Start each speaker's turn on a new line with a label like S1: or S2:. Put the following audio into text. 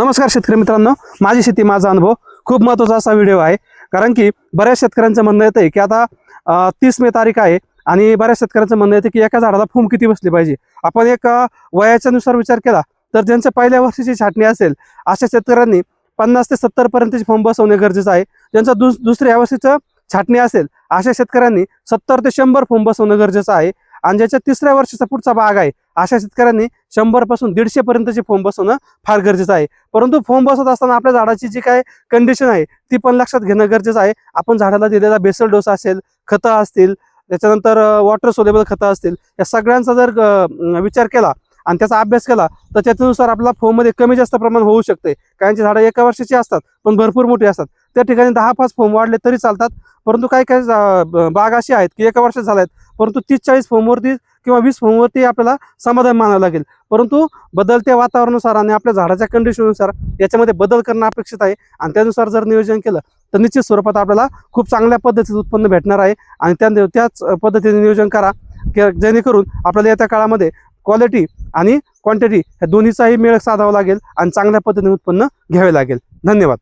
S1: नमस्कार शेतकरी मित्रांनो. माझी शेती माझा अनुभव खूप महत्त्वाचा असा व्हिडिओ आहे. कारण की बऱ्याच शेतकऱ्यांचं म्हणणं येतं की आता तीस मे तारीख आहे आणि बऱ्याच शेतकऱ्यांचं म्हणणं येतं की एका झाडाला फुम किती बसली पाहिजे. आपण एक वयाच्यानुसार विचार केला तर ज्यांच्या पहिल्या वर्षीची छाटणी असेल अशा शेतकऱ्यांनी पन्नास ते सत्तर पर्यंतची फॉर्म बसवणे गरजेचं आहे. ज्यांचं दुस दुसऱ्या वर्षीचं छाटणी असेल अशा शेतकऱ्यांनी सत्तर ते शंभर फॉर्म बसवणं गरजेचं आहे. आणि ज्याच्या तिसऱ्या वर्षाचा पुढचा भाग आहे अशा शेतकऱ्यांनी शंभरपासून दीडशे पर्यंतचे फोम बसवणं फार गरजेचं आहे. परंतु फोम बसवत असताना आपल्या झाडाची जी काय कंडिशन आहे ती पण लक्षात घेणं गरजेचं आहे. आपण झाडाला दिलेला बेसल डोस असेल खतं असतील त्याच्यानंतर वॉटर सोलेबल खतं असतील या सगळ्यांचा जर विचार केला आणि त्याचा अभ्यास केला तर त्याच्यानुसार आपला फोममध्ये कमी जास्त प्रमाण होऊ शकते. काहींची झाडं एका वर्षाची असतात पण भरपूर मोठी असतात. त्या ठिकाणी दहा पाच फोम वाढले तरी चालतात. परंतु काही काही बाग अशी आहेत की एका वर्षात झाल्या आहेत परंतु तीस चाळीस फोमवरती किंवा वीस फोमवरती आपल्याला समाधान मानावं लागेल. परंतु बदलत्या वातावरणानुसार आणि आपल्या झाडाच्या कंडिशननुसार याच्यामध्ये बदल करणं अपेक्षित आहे. आणि त्यानुसार जर नियोजन केलं तर निश्चित स्वरूपात आपल्याला खूप चांगल्या पद्धतीचं उत्पन्न भेटणार आहे. आणि त्या त्याच पद्धतीने नियोजन करा की जेणेकरून आपल्याला येत्या काळामध्ये क्वालिटी आणि क्वांटिटी ह्या दोन्हीचाही मेळ साधावा लागेल आणि चांगल्या पद्धतीने उत्पन्न घ्यावे लागेल. धन्यवाद.